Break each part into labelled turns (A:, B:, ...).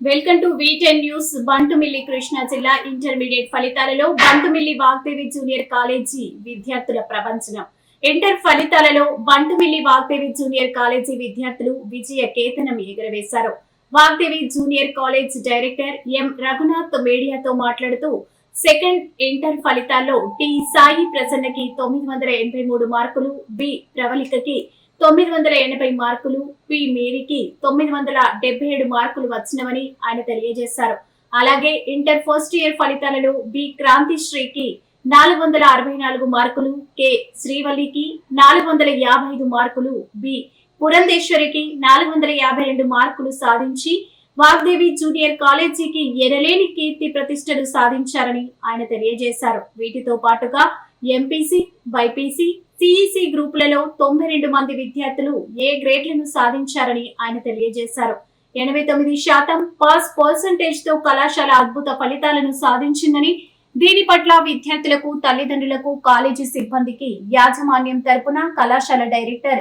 A: Welcome to V ten news. Bantumilli Krishna జిల్లా intermediate ఫలితాలలో Bantumilli Vagdevi junior college విద్యార్థుల ప్రపంచనం inter ఫలితాలలో బంటుమిల్లి వాగ్దేవి జూనియర్ కాలేజీ విద్యార్థులు విజయ కేతనం ఎగురవేశారు. Vagdevi junior college director M Raghunath మీడియాతో మాట్లాడుతూ సెకండ్ ఇంటర్ ఫలితాల్లో టి సాయి ప్రసన్నకి తొమ్మిది వందల ఎనభై మూడు మార్కులు బి ప్రవళికకి తొమ్మిది వందల ఎనభై మార్కులు పి మేరీకి తొమ్మిది వందల డెబ్బై ఏడు మార్కులు వచ్చినవని ఆయన తెలియజేశారు. అలాగే ఇంటర్ ఫస్ట్ ఇయర్ ఫలితాలలో బి క్రాంతిశ్రీకి నాలుగు వందల అరవై నాలుగు మార్కులు కె శ్రీవల్లికి నాలుగు వందల యాభై ఐదు మార్కులు బి పురంధేశ్వరికి నాలుగు వందల యాభై రెండు మార్కులు సాధించి వాగ్దేవి జూనియర్ కాలేజీకి ఎనలేని కీర్తి ప్రతిష్టలు సాధించారని ఆయన తెలియజేశారు. వీటితో పాటుగా ఎంపీసీ బైపీసీ సిఈసి గ్రూపులలో తొంభై రెండు మంది విద్యార్థులు ఏ గ్రేడ్లను సాధించారని ఆయన తెలియజేశారు. ఎనభై తొమ్మిది శాతం పాస్ పర్సంటేజ్తో కళాశాల అద్భుత ఫలితాలను సాధించిందని దీని పట్ల విద్యార్థులకు తల్లిదండ్రులకు కాలేజీ సిబ్బందికి యాజమాన్యం తరపున కళాశాల డైరెక్టర్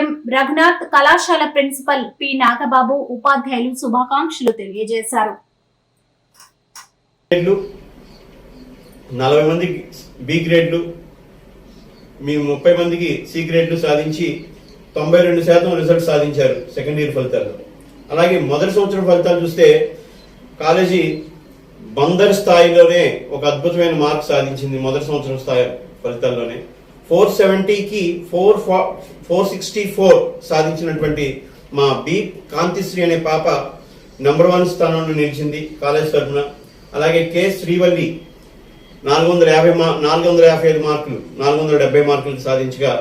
A: ఎం. రఘునాథ్ కళాశాల ప్రిన్సిపల్ పి. నాగబాబు ఉపాధ్యాయులు శుభాకాంక్షలు తెలియజేశారు.
B: నలభై మందికి బి గ్రేడ్లు మీ ముప్పై మందికి సి గ్రేడ్లు సాధించి తొంభై రెండు శాతం రిజల్ట్ సాధించారు సెకండ్ ఇయర్ ఫలితాల్లో అలాగే మొదటి సంవత్సరం ఫలితాలు చూస్తే కాలేజీ బందర్ స్థాయిలోనే ఒక అద్భుతమైన మార్క్ సాధించింది మొదటి సంవత్సరం స్థాయి ఫలితాల్లోనే. ఫోర్ సెవెంటీకి ఫోర్ ఫోర్ సిక్స్టీ ఫోర్ సాధించినటువంటి మా బి కాంతిశ్రీ అనే పాప నెంబర్ వన్ స్థానంలో నిలిచింది కాలేజ్ తరఫున. అలాగే కె శ్రీవల్లి నాలుగు వందల యాభై మా నాలుగు వందల యాభై ఐదు మార్కులు నాలుగు వందల డెబ్బై మార్కులు సాధించగా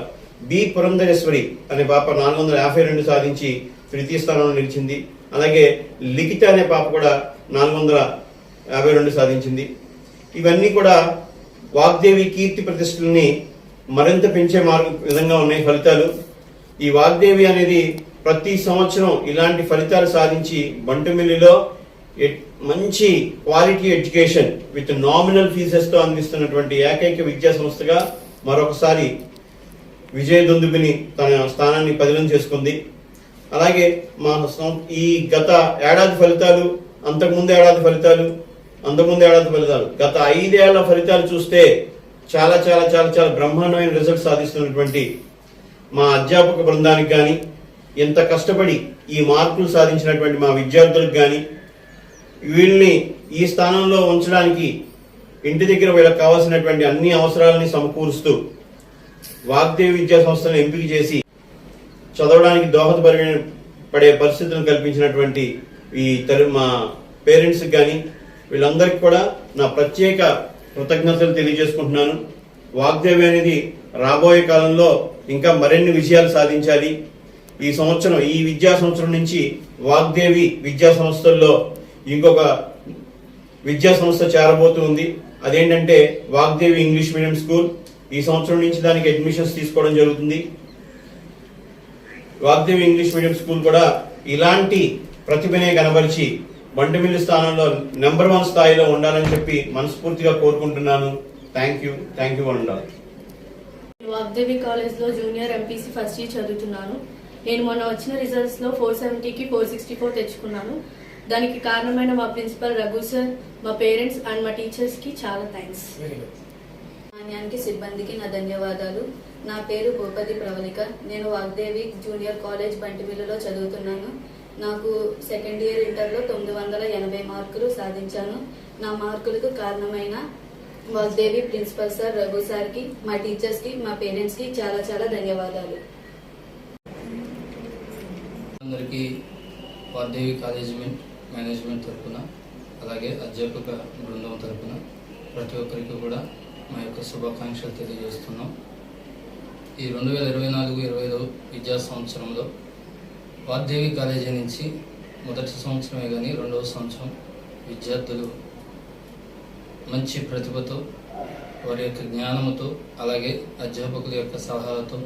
B: బి పురంధరేశ్వరి అనే పాప నాలుగు వందల యాభై రెండు సాధించి తృతీయ స్థానంలో నిలిచింది. అలాగే లిఖిత అనే పాప కూడా నాలుగు వందల యాభై రెండు సాధించింది. ఇవన్నీ కూడా వాగ్దేవి కీర్తి ప్రతిష్టలని మరింత పెంచే మార్గ విధంగా ఉన్నాయి ఫలితాలు. ఈ వాగ్దేవి అనేది ప్రతి సంవత్సరం ఇలాంటి ఫలితాలు సాధించి బంటుమిల్లిలో మంచి క్వాలిటీ ఎడ్యుకేషన్ విత్ నామినల్ ఫీజెస్తో అందిస్తున్నటువంటి ఏకైక విద్యా సంస్థగా మరొకసారి విజయ దుందుబిని తన స్థానాన్ని పదిలం చేసుకుంది. అలాగే మా సం- ఈ గత ఏడాది ఫలితాలు అంతకుముందు ఏడాది ఫలితాలు అంతకుముందు ఏడాది ఫలితాలు గత ఐదేళ్ళ ఫలితాలు చూస్తే చాలా చాలా చాలా చాలా బ్రహ్మాండమైన రిజల్ట్ సాధిస్తున్నటువంటి మా అధ్యాపక బృందానికి కానీ ఎంత కష్టపడి ఈ మార్కులు సాధించినటువంటి మా విద్యార్థులకు కానీ వీళ్ళని ఈ స్థానంలో ఉంచడానికి ఇంటి దగ్గర వీళ్ళకి కావాల్సినటువంటి అన్ని అవసరాలని సమకూరుస్తూ వాగ్దేవి విద్యా సంస్థను ఎంపిక చేసి చదవడానికి దోహదపడి పడే పరిస్థితులను కల్పించినటువంటి ఈ తల్లి మా పేరెంట్స్కి కానీ వీళ్ళందరికీ కూడా నా ప్రత్యేక కృతజ్ఞతలు తెలియజేసుకుంటున్నాను. వాగ్దేవి అనేది రాబోయే కాలంలో ఇంకా మరిన్ని విజయాలు సాధించాలి. ఈ సంవత్సరం ఈ విద్యా సంవత్సరం నుంచి వాగ్దేవి విద్యా సంస్థల్లో ఇంకొక విద్యా సంస్థ చేరబోతుంది. అదేంటంటే వాగ్దేవి ఇంగ్లీష్ మీడియం స్కూల్. ఈ సంవత్సరం నుంచి దానికి అడ్మిషన్స్ తీసుకోవడం జరుగుతుంది. వాగ్దేవి ఇంగ్లీష్ మీడియం స్కూల్ కూడా ఇలాంటి ప్రతిభనే కనబరిచి బండమిల్లి స్థానంలో నెంబర్ వన్ స్థాయిలో ఉండాలని చెప్పి మనస్ఫూర్తిగా కోరుకుంటున్నాను. Thank you. థ్యాంక్ యూ ఉండాలి
C: నేను వాగ్దేవి కాలేజ్లో జూనియర్ ఎంపీసీ ఫస్ట్ ఇయర్ చదువుతున్నాను. నేను మొన్న వచ్చిన రిజల్ట్స్లో ఫోర్ సెవెంటీకి ఫోర్ సిక్స్టీ ఫోర్ తెచ్చుకున్నాను. దానికి కారణమైన మా ప్రిన్సిపల్ రఘు సార్ మా పేరెంట్స్ అండ్ మా టీచర్స్కి చాలా థ్యాంక్స్
D: యాజమాన్యానికి సిబ్బందికి నా ధన్యవాదాలు. నా పేరు భూపతి ప్రవళిక. నేను వాగ్దేవి జూనియర్ కాలేజ్ బంటిమిల్లులో చదువుతున్నాను. నాకు సెకండ్ ఇయర్ ఇంటర్లో తొమ్మిది వందల ఎనభై మార్కులు సాధించాను. నా మార్కులకు కారణమైన వాగ్దేవి ప్రిన్సిపల్ సార్ రఘు సార్కి మా టీచర్స్కి మా పేరెంట్స్కి చాలా చాలా ధన్యవాదాలు.
E: అందరికీ వాగ్దేవి కాలేజ్మెంట్ మేనేజ్మెంట్ తరపున అలాగే అధ్యాపక బృందం తరపున ప్రతి ఒక్కరికి కూడా మా యొక్క శుభాకాంక్షలు తెలియజేస్తున్నాం. ఈ రెండు వేల ఇరవై నాలుగు ఇరవై ఐదు విద్యా సంవత్సరంలో వాగ్దేవి కాలేజీ నుంచి మొదటి సంవత్సరమే కానీ రెండవ సంవత్సరం విద్యార్థులు మంచి ప్రతిభతో వారి యొక్క జ్ఞానముతో అలాగే అధ్యాపకుల యొక్క సలహాలతో